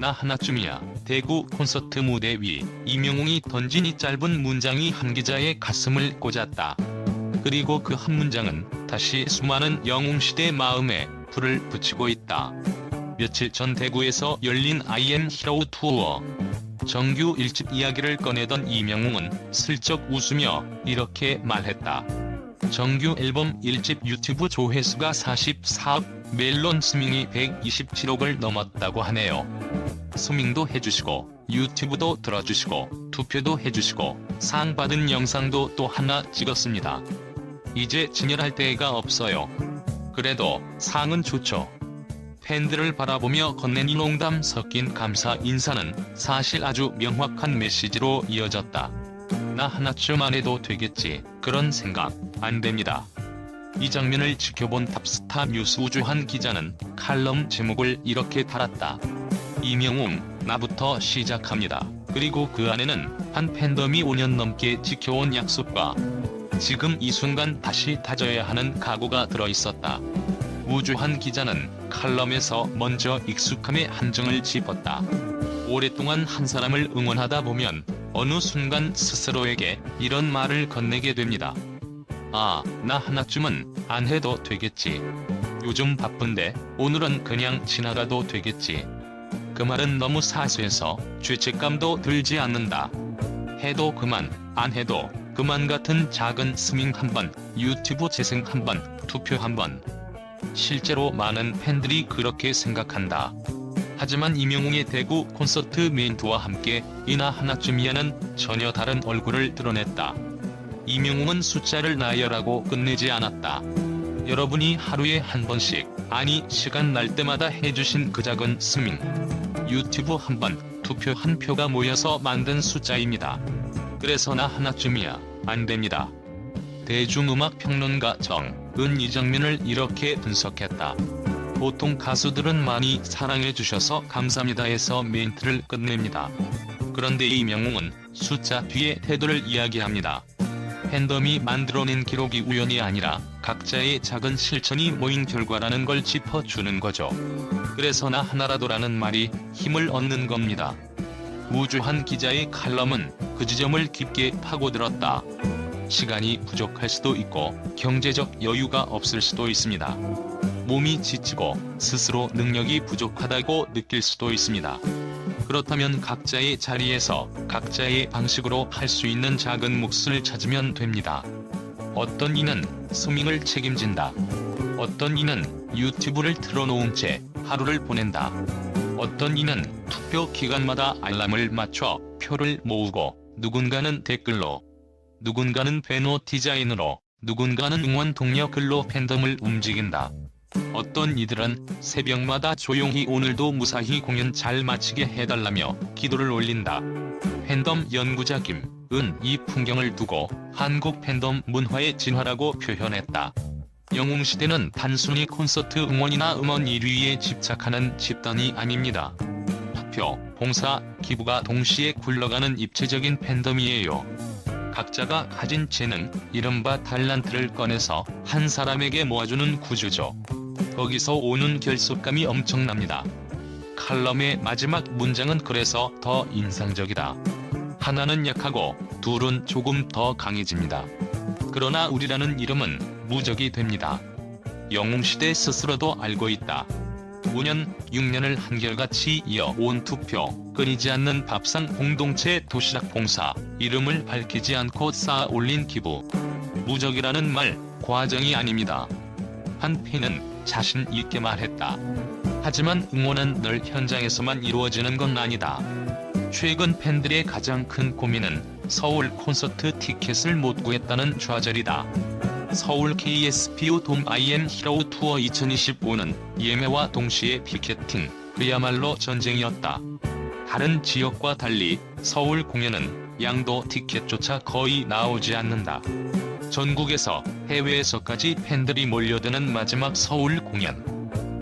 나 하나쯤이야. 대구 콘서트 무대 위 이명웅이 던진 이 짧은 문장이 한 기자의 가슴을 꽂았다. 그리고 그 한 문장은 다시 수많은 영웅시대 마음에 불을 붙이고 있다. 며칠 전 대구에서 열린 IM 히로우 투어. 정규 1집 이야기를 꺼내던 이명웅은 슬쩍 웃으며 이렇게 말했다. 정규 앨범 1집 유튜브 조회수가 44억, 멜론 스밍이 127억을 넘었다고 하네요. 스밍도 해주시고 유튜브도 들어주시고 투표도 해주시고 상 받은 영상도 또 하나 찍었습니다. 이제 진열할 데가 없어요. 그래도 상은 좋죠. 팬들을 바라보며 건넨 이 농담 섞인 감사 인사는 사실 아주 명확한 메시지로 이어졌다. 나 하나쯤 안 해도 되겠지. 그런 생각 안 됩니다. 이 장면을 지켜본 탑스타 뉴스 우주한 기자는 칼럼 제목을 이렇게 달았다. 이명웅, 나부터 시작합니다. 그리고 그 안에는 한 팬덤이 5년 넘게 지켜온 약속과 지금 이 순간 다시 다져야 하는 각오가 들어있었다. 우주한 기자는 칼럼에서 먼저 익숙함의 한정을 짚었다. 오랫동안 한 사람을 응원하다 보면 어느 순간 스스로에게 이런 말을 건네게 됩니다. 아, 나 하나쯤은 안 해도 되겠지. 요즘 바쁜데 오늘은 그냥 지나가도 되겠지. 그 말은 너무 사소해서 죄책감도 들지 않는다. 해도 그만, 안 해도 그만 같은 작은 스밍 한 번, 유튜브 재생 한 번, 투표 한 번. 실제로 많은 팬들이 그렇게 생각한다. 하지만 이명웅의 대구 콘서트 멘트와 함께 이나 하나쯤이야는 전혀 다른 얼굴을 드러냈다. 이명웅은 숫자를 나열하고 끝내지 않았다. 여러분이 하루에 한 번씩, 아니 시간 날 때마다 해주신 그 작은 스밍. 유튜브 한 번, 투표 한 표가 모여서 만든 숫자입니다. 그래서 나 하나쯤이야, 안 됩니다. 대중음악 평론가 정, 은이 장면을 이렇게 분석했다. 보통 가수들은 많이 사랑해주셔서 감사합니다 해서 멘트를 끝냅니다. 그런데 이명웅은 숫자 뒤에 태도를 이야기합니다. 팬덤이 만들어낸 기록이 우연이 아니라 각자의 작은 실천이 모인 결과라는 걸 짚어주는 거죠. 그래서 나 하나라도라는 말이 힘을 얻는 겁니다. 우주한 기자의 칼럼은 그 지점을 깊게 파고들었다. 시간이 부족할 수도 있고 경제적 여유가 없을 수도 있습니다. 몸이 지치고 스스로 능력이 부족하다고 느낄 수도 있습니다. 그렇다면 각자의 자리에서 각자의 방식으로 할 수 있는 작은 몫을 찾으면 됩니다. 어떤 이는 스밍을 책임진다. 어떤 이는 유튜브를 틀어놓은 채 하루를 보낸다. 어떤 이는 투표 기간마다 알람을 맞춰 표를 모으고 누군가는 댓글로 누군가는 배너 디자인으로 누군가는 응원 동력 글로 팬덤을 움직인다. 어떤 이들은 새벽마다 조용히 오늘도 무사히 공연 잘 마치게 해달라며 기도를 올린다. 팬덤 연구자 김, 은 이 풍경을 두고 한국 팬덤 문화의 진화라고 표현했다. 영웅시대는 단순히 콘서트 응원이나 음원 1위에 집착하는 집단이 아닙니다. 투표, 봉사, 기부가 동시에 굴러가는 입체적인 팬덤이에요. 각자가 가진 재능, 이른바 달란트를 꺼내서 한 사람에게 모아주는 구조죠. 거기서 오는 결속감이 엄청납니다. 칼럼의 마지막 문장은 그래서 더 인상적이다. 하나는 약하고 둘은 조금 더 강해집니다. 그러나 우리라는 이름은 무적이 됩니다. 영웅시대 스스로도 알고 있다. 5년, 6년을 한결같이 이어온 투표, 끊이지 않는 밥상 공동체 도시락 봉사, 이름을 밝히지 않고 쌓아 올린 기부. 무적이라는 말, 과정이 아닙니다. 한 팬은 자신 있게 말했다. 하지만 응원은 늘 현장에서만 이루어지는 건 아니다. 최근 팬들의 가장 큰 고민은 서울 콘서트 티켓을 못 구했다는 좌절이다. 서울 KSPO 돔 IM 히로우 투어 2025는 예매와 동시에 피켓팅, 그야말로 전쟁이었다. 다른 지역과 달리 서울 공연은 양도 티켓조차 거의 나오지 않는다. 전국에서 해외에서까지 팬들이 몰려드는 마지막 서울 공연.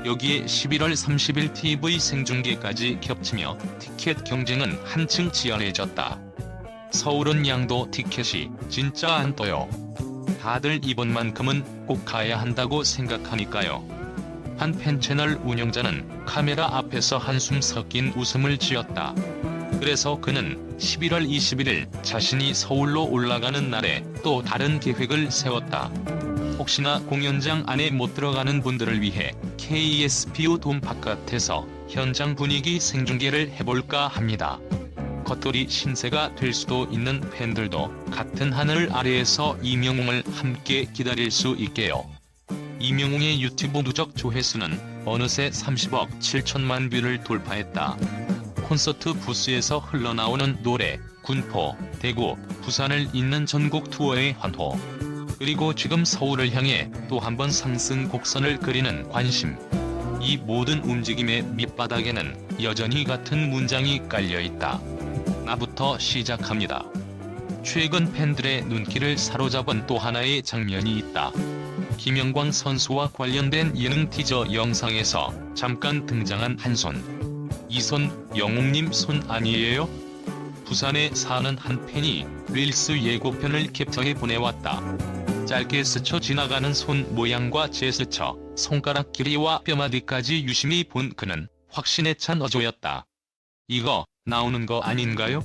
여기에 11월 30일 TV 생중계까지 겹치며 티켓 경쟁은 한층 치열해졌다. 서울은 양도 티켓이 진짜 안 떠요. 다들 이번만큼은 꼭 가야 한다고 생각하니까요. 한 팬 채널 운영자는 카메라 앞에서 한숨 섞인 웃음을 지었다. 그래서 그는 11월 21일 자신이 서울로 올라가는 날에 또 다른 계획을 세웠다. 혹시나 공연장 안에 못 들어가는 분들을 위해 KSPO 돔 바깥에서 현장 분위기 생중계를 해볼까 합니다. 겉돌이 신세가 될 수도 있는 팬들도 같은 하늘 아래에서 이명웅을 함께 기다릴 수 있게요. 이명웅의 유튜브 누적 조회수는 어느새 30억 7천만 뷰를 돌파했다. 콘서트 부스에서 흘러나오는 노래, 군포, 대구, 부산을 잇는 전국 투어의 환호. 그리고 지금 서울을 향해 또 한 번 상승 곡선을 그리는 관심. 이 모든 움직임의 밑바닥에는 여전히 같은 문장이 깔려 있다. 나부터 시작합니다. 최근 팬들의 눈길을 사로잡은 또 하나의 장면이 있다. 김영광 선수와 관련된 예능 티저 영상에서 잠깐 등장한 한 손. 이 손 영웅님 손 아니에요? 부산에 사는 한 팬이 릴스 예고편을 캡처해 보내왔다. 짧게 스쳐 지나가는 손 모양과 제스처, 손가락 길이와 뼈마디까지 유심히 본 그는 확신에 찬 어조였다. 이거 나오는 거 아닌가요?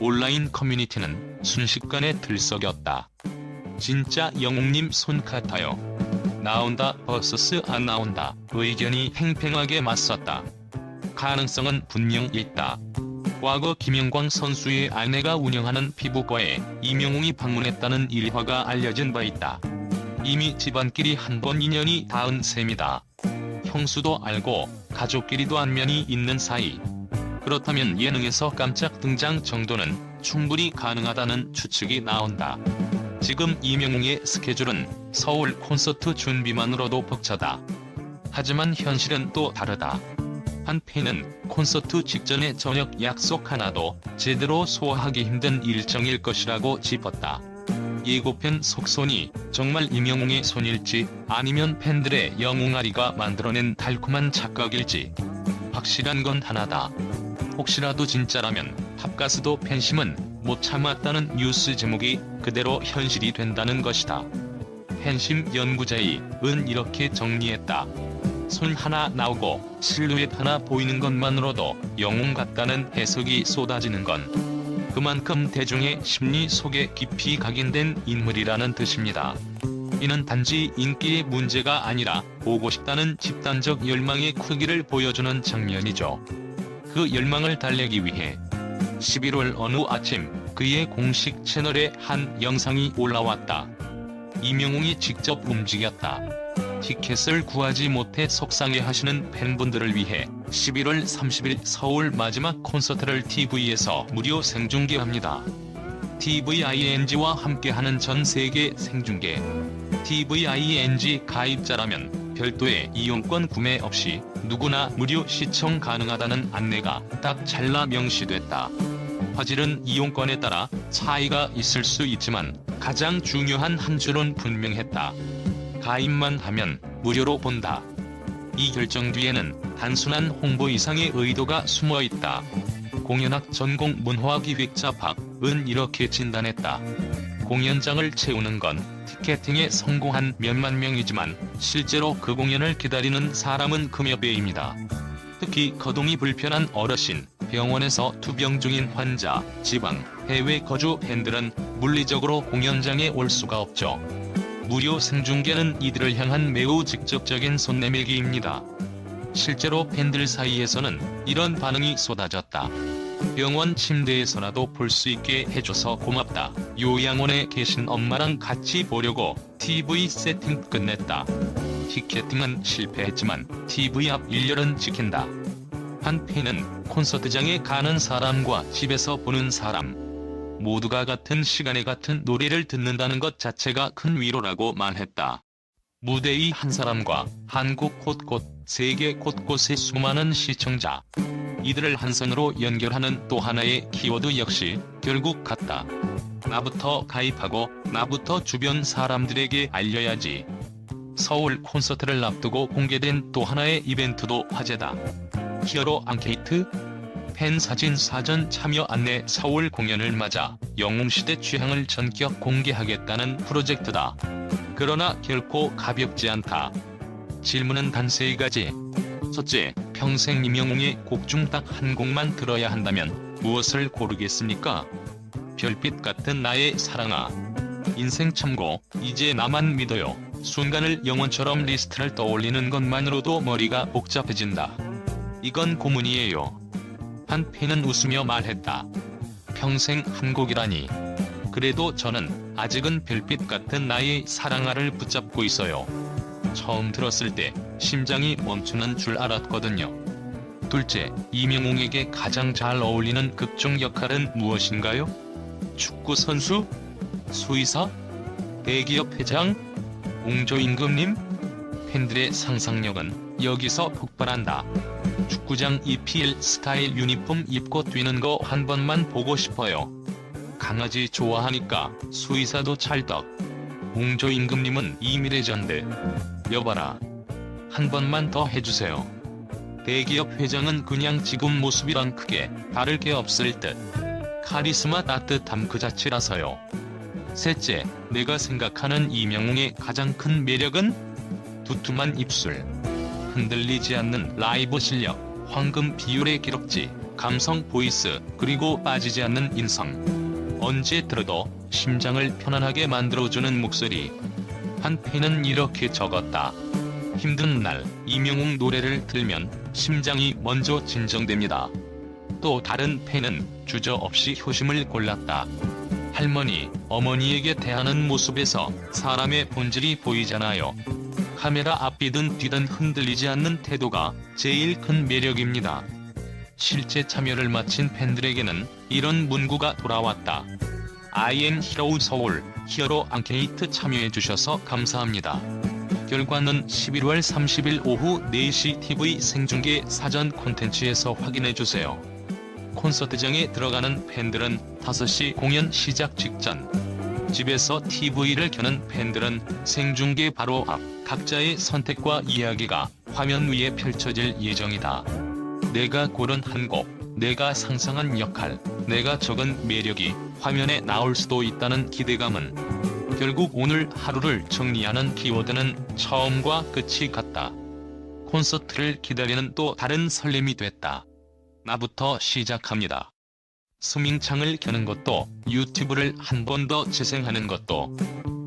온라인 커뮤니티는 순식간에 들썩였다. 진짜 영웅님 손 같아요. 나온다 vs 안 나온다 의견이 팽팽하게 맞섰다. 가능성은 분명 있다. 과거 김영광 선수의 아내가 운영하는 피부과에 이명웅이 방문했다는 일화가 알려진 바 있다. 이미 집안끼리 한 번 인연이 닿은 셈이다. 형수도 알고 가족끼리도 안면이 있는 사이. 그렇다면 예능에서 깜짝 등장 정도는 충분히 가능하다는 추측이 나온다. 지금 이명웅의 스케줄은 서울 콘서트 준비만으로도 벅차다. 하지만 현실은 또 다르다. 한 팬은 콘서트 직전에 저녁 약속 하나도 제대로 소화하기 힘든 일정일 것이라고 짚었다. 예고편 속손이 정말 이명웅의 손일지 아니면 팬들의 영웅아리가 만들어낸 달콤한 착각일지 확실한 건 하나다. 혹시라도 진짜라면 팝가수도 팬심은 못 참았다는 뉴스 제목이 그대로 현실이 된다는 것이다. 팬심 연구자의 은 이렇게 정리했다. 손 하나 나오고 실루엣 하나 보이는 것만으로도 영웅 같다는 해석이 쏟아지는 건 그만큼 대중의 심리 속에 깊이 각인된 인물이라는 뜻입니다. 이는 단지 인기의 문제가 아니라 보고 싶다는 집단적 열망의 크기를 보여주는 장면이죠. 그 열망을 달래기 위해 11월 어느 아침 그의 공식 채널에 한 영상이 올라왔다. 이명웅이 직접 움직였다. 티켓을 구하지 못해 속상해하시는 팬분들을 위해 11월 30일 서울 마지막 콘서트를 TV에서 무료 생중계합니다. TVING와 함께하는 전 세계 생중계. TVING 가입자라면 별도의 이용권 구매 없이 누구나 무료 시청 가능하다는 안내가 딱 잘라 명시됐다. 화질은 이용권에 따라 차이가 있을 수 있지만 가장 중요한 한 줄은 분명했다. 가입만 하면 무료로 본다. 이 결정 뒤에는 단순한 홍보 이상의 의도가 숨어 있다. 공연학 전공 문화기획자 박은 이렇게 진단했다. 공연장을 채우는 건 티켓팅에 성공한 몇만 명이지만 실제로 그 공연을 기다리는 사람은 금여 배입니다. 특히 거동이 불편한 어르신, 병원에서 투병 중인 환자, 지방, 해외 거주 팬들은 물리적으로 공연장에 올 수가 없죠. 무료 생중계는 이들을 향한 매우 직접적인 손 내밀기입니다. 실제로 팬들 사이에서는 이런 반응이 쏟아졌다. 병원 침대에서라도 볼 수 있게 해줘서 고맙다. 요양원에 계신 엄마랑 같이 보려고 TV 세팅 끝냈다. 티켓팅은 실패했지만 TV 앞 일렬은 지킨다. 한 팬은 콘서트장에 가는 사람과 집에서 보는 사람, 모두가 같은 시간에 같은 노래를 듣는다는 것 자체가 큰 위로라고 말했다. 무대의 한 사람과 한국 곳곳, 세계 곳곳의 수많은 시청자. 이들을 한 선으로 연결하는 또 하나의 키워드 역시 결국 같다. 나부터 가입하고 나부터 주변 사람들에게 알려야지. 서울 콘서트를 앞두고 공개된 또 하나의 이벤트도 화제다. 히어로 앙케이트? 팬 사진 사전 참여 안내 서울 공연을 맞아 영웅시대 취향을 전격 공개하겠다는 프로젝트다. 그러나 결코 가볍지 않다. 질문은 단 세 가지. 첫째, 평생 임영웅의 곡 중 딱 한 곡만 들어야 한다면 무엇을 고르겠습니까? 별빛 같은 나의 사랑아. 인생 참고, 이제 나만 믿어요. 순간을 영원처럼 리스트를 떠올리는 것만으로도 머리가 복잡해진다. 이건 고문이에요. 한 팬은 웃으며 말했다. 평생 한 곡이라니. 그래도 저는 아직은 별빛 같은 나의 사랑아를 붙잡고 있어요. 처음 들었을 때 심장이 멈추는 줄 알았거든요. 둘째, 이명웅에게 가장 잘 어울리는 극중 역할은 무엇인가요? 축구 선수? 수의사? 대기업 회장? 옹조임금님? 팬들의 상상력은 여기서 폭발한다. 축구장 EPL 스타일 유니폼 입고 뛰는 거 한 번만 보고 싶어요. 강아지 좋아하니까 수의사도 찰떡. 옹조임금님은 이미 레전드. 여봐라. 한 번만 더 해주세요. 대기업 회장은 그냥 지금 모습이랑 크게 다를 게 없을 듯. 카리스마 따뜻함 그 자체라서요. 셋째, 내가 생각하는 이명웅의 가장 큰 매력은 두툼한 입술. 흔들리지 않는 라이브 실력, 황금 비율의 기록지, 감성 보이스, 그리고 빠지지 않는 인성. 언제 들어도 심장을 편안하게 만들어주는 목소리. 한 팬은 이렇게 적었다. 힘든 날 이명웅 노래를 들으면 심장이 먼저 진정됩니다. 또 다른 팬은 주저없이 효심을 골랐다. 할머니, 어머니에게 대하는 모습에서 사람의 본질이 보이잖아요. 카메라 앞이든 뒤든 흔들리지 않는 태도가 제일 큰 매력입니다. 실제 참여를 마친 팬들에게는 이런 문구가 돌아왔다. I am Hero 서울, 히어로 앙케이트 참여해주셔서 감사합니다. 결과는 11월 30일 오후 4시 TV 생중계 사전 콘텐츠에서 확인해주세요. 콘서트장에 들어가는 팬들은 5시 공연 시작 직전. 집에서 TV를 켜는 팬들은 생중계 바로 앞 각자의 선택과 이야기가 화면 위에 펼쳐질 예정이다. 내가 고른 한 곡, 내가 상상한 역할, 내가 적은 매력이 화면에 나올 수도 있다는 기대감은 결국 오늘 하루를 정리하는 키워드는 처음과 끝이 같다. 콘서트를 기다리는 또 다른 설렘이 됐다. 나부터 시작합니다. 스밍창을 켜는 것도 유튜브를 한 번 더 재생하는 것도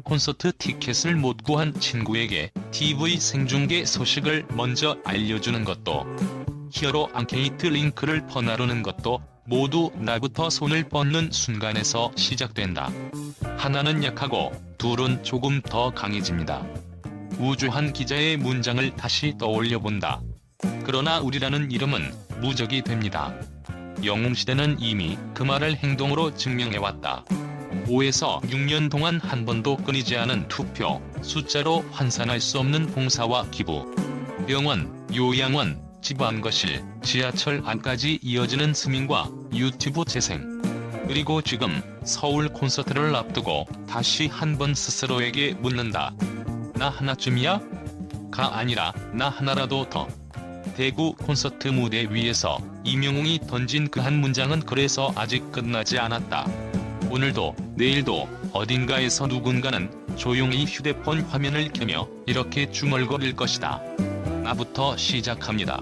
콘서트 티켓을 못 구한 친구에게 TV 생중계 소식을 먼저 알려주는 것도 히어로 앙케이트 링크를 퍼나르는 것도 모두 나부터 손을 뻗는 순간에서 시작된다. 하나는 약하고 둘은 조금 더 강해집니다. 우주한 기자의 문장을 다시 떠올려 본다. 그러나 우리라는 이름은 무적이 됩니다. 영웅시대는 이미 그 말을 행동으로 증명해왔다. 5에서 6년 동안 한 번도 끊이지 않은 투표, 숫자로 환산할 수 없는 봉사와 기부. 병원, 요양원, 지방거실, 지하철 안까지 이어지는 스밍과 유튜브 재생. 그리고 지금 서울 콘서트를 앞두고 다시 한 번 스스로에게 묻는다. 나 하나쯤이야? 가 아니라 나 하나라도 더. 대구 콘서트 무대 위에서 이명웅이 던진 그 한 문장은 그래서 아직 끝나지 않았다. 오늘도 내일도 어딘가에서 누군가는 조용히 휴대폰 화면을 켜며 이렇게 중얼거릴 것이다. 나부터 시작합니다.